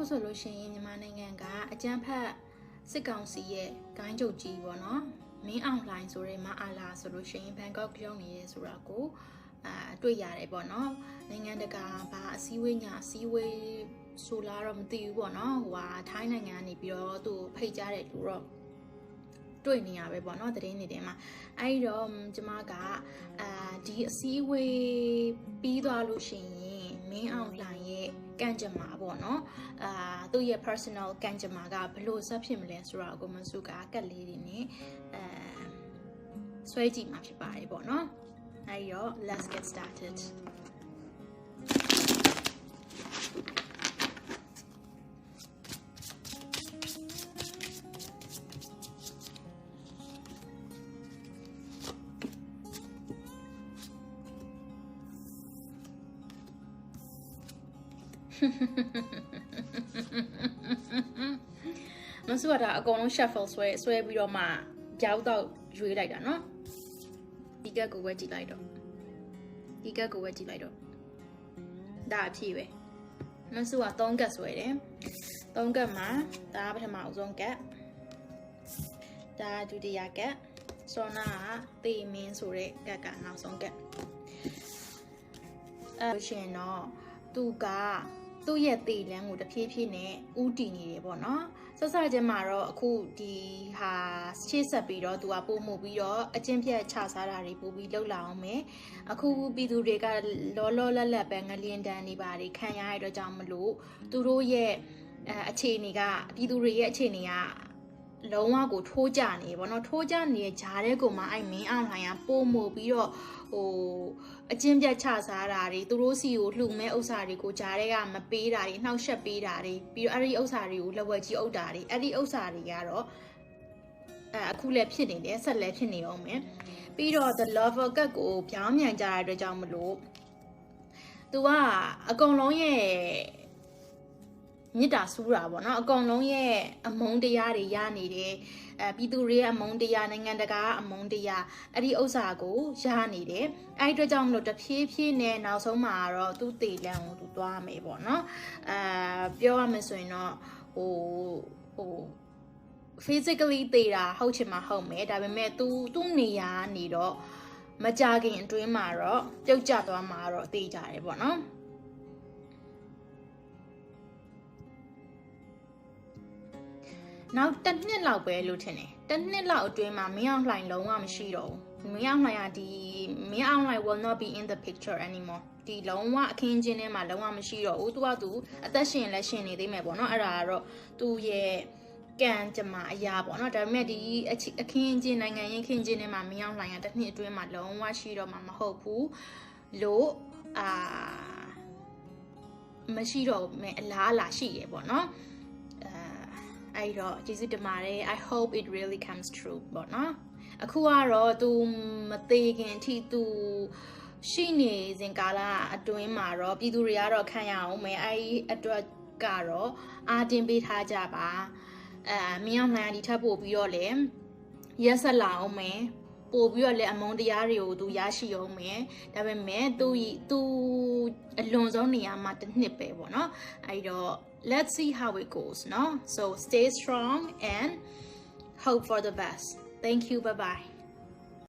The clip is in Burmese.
ခုဆိုလို့ရှိရင်မြန်မာနိုင်ငံကအကြမ်းဖက်စစ်ကောင်စီရဲ့ဂိုင်းချုပ်ကြီးပေါ့နော်မင်းအောင်လှိုင်ဆိုတဲ့မအားလာဆိုလို့ရှိရင်ဘန်ကောက်ရောက်နေရဲဆိုတာကိုအာတွေ့ရတယ်ပေါ့နော်နိုင်ငံတကာဘာအစည်းအဝေးညာအစည်းအဝေးဆိုလာတော့မသိဘူးပေါ့နော်ဟိုဟာထိုင်းနိုင်ငံကနေပြီးတော့သူ့ဖိတ်ကြားတဲ့လူတော့ တွေ့နေရပဲပေါ့နော်သတင်းတွေထဲမှာအဲ့ဒီတော့ကျမကအာဒီအစည်းအဝေးပြီးသွားလို့ရှိရင်မင်းအောင်လှိုင်ရဲ့ကန့်ကြမ္မာပေါ့နော်အာသူ့ရဲ့ personal ကန့်ကြမ္မာကဘယ်လိုဆက်ဖြစ်မလဲဆိုတော့ကိုမစုကကက်လေးတွေနဲ့အဲဆွဲကြည့်မှာဖြစ်ပါတယ်ပေါ့နော်အဲ့ဒီတော့ let's get started မဆူကဒါအကုန်လုံး shuffle ဆွဲဆွဲပြီးတော့မှကြောက်တော့ရွေးလိုက်တာနော်ဒီကက်ကိုပဲကြည့်လိုက်တော့ဒီကက်ကိုပဲကြည့်လိုက်တော့ဒါအဖြစ်ပဲမဆူက3ကက်ဆွဲတယ်3ကက်မှာဒါပထမအဆုံးကက်ဒါဒုတိယကက်စောနာကတေမင်းဆိုတဲ့ကက်ကနောက်ဆုံးကက်အဲလို့ရှိရင်တော့သူက သူ့ရဲ့တေလန်းကိုတဖြည်းဖြည်းနဲ့ဥတီနေတယ်ပေါ့နော်ဆက်စချင်းမှာတော့အခုဒီဟာရှေ့ဆက်ပြီးတော့သူကပို့မှုပြီးတော့အချင်းပြတ်ချစားတာတွေပို့ပြီးလှုပ်လာအောင်မယ်အခုပြည်သူတွေကလောလောလတ်လတ်ပဲငလျင်တန်းနေပါတွေခံရရတဲ့ကြောင့်မလို့သူတို့ရဲ့အဲအခြေအနေကပြည်သူတွေရဲ့အခြေအနေက လုံးဝကိုထိုးကြနေပေါ့နော်ထိုးကြနေတဲ့ဂျားတဲ့ကောင်မှအဲ့မင်းအောင်လှိုင်ကပို့မှုပြီးတော့ဟိုအကျင့်ပြတ်ချစားတာတွေသူတို့စီကိုလှူမဲ့ဥစ္စာတွေကိုဂျားတဲ့ကမပေးတာတွေနှောက်ယှက်ပေးတာတွေပြီးတော့အဲ့ဒီဥစ္စာတွေကိုလက်ဝက်ကြီးအုပ်တာတွေအဲ့ဒီဥစ္စာတွေကတော့အဲအခုလည်းဖြစ်နေတယ်ဆက်လည်းဖြစ်နေအောင်မယ်ပြီးတော့ the lover ကတ်ကိုပြောင်းမြန်ကြတဲ့အတွက်ကြောင့်မလို့သူကအကုန်လုံးရဲ့ မြစ်တာစူးတာပေါ့နော်အကောင်လုံးရဲ့အမုန်းတရားတွေရနေတယ်အဲပြည်သူတွေရဲ့အမုန်းတရားနိုင်ငံတကာအမုန်းတရားအဲ့ဒီဥစ္စာကိုရနေတယ်အဲ့ဒီအတွက်ကြောင့်မလို့တဖြည်းဖြည်းနဲ့နောက်ဆုံးမှာတော့သူ့တေလန်ကိုသူသွားမယ်ပေါ့နော်အဲပြောရမယ်ဆိုရင်တော့ဟိုဟို physically တေတာဟုတ်ချင်မှဟုတ်မယ်ဒါပေမဲ့ तू သူ့နေရာနေတော့မကြခင်အတွင်းမှာတော့ပြုတ်ကျသွားမှာတော့တေးကြတယ်ပေါ့နော် နောက်တစ်နှစ်လောက်ပဲလို့ထင်တယ်တစ်နှစ်လောက်အတွင်းမှာမင်းအောင်လှိုင်လုံးဝမရှိတော့ဘူးမင်းအောင်လှိုင်ကဒီမင်းအောင်လှိုင် will not be in the picture anymore ဒီလုံးဝအခင်းချင်းထဲမှာလုံးဝမရှိတော့ဘူးသူကသူအသက်ရှင်လက်ရှင်နေသေးမယ်ပေါ့နော်အဲ့ဒါကတော့သူရဲ့ကံကြမ္မာအရာပေါ့နော်ဒါပေမဲ့ဒီအခင်းချင်းနိုင်ငံရင်းခင်းချင်းထဲမှာမင်းအောင်လှိုင်ကတစ်နှစ်အတွင်းမှာလုံးဝရှိတော့မှာမဟုတ်ဘူးလို့အာမရှိတော့မယ်အလားအလာရှိရပေါ့နော် အဲ့တော့ကျေးဇူးတင်ပါတယ် I hope it really comes true ပေါ့နော်အခုကတော့ तू မသေးခင်အထိ तू ရှိနေစဉ်ကာလအတွင်းမှာတော့ပြည်သူတွေကတော့ခံရအောင်မယ်အဲ့ဒီအတွက်ကတော့အာတင်ပေးထားကြပါအဲမင်းအောင်လှိုင်ဒီထပ်ပို့ပြီးတော့လေရက်ဆက်လာအောင်မယ် ပို့ပြီးတော့လည်းအမုန်းတရားတွေကိုသူရရှိအောင်မယ်ဒါပေမဲ့သူသူအလွန်ဆုံးနေရာမှာတစ်နှစ်ပဲပေါ့နော်အဲ့တော့ let's see how it goes no so stay strong and hope for the best thank you bye bye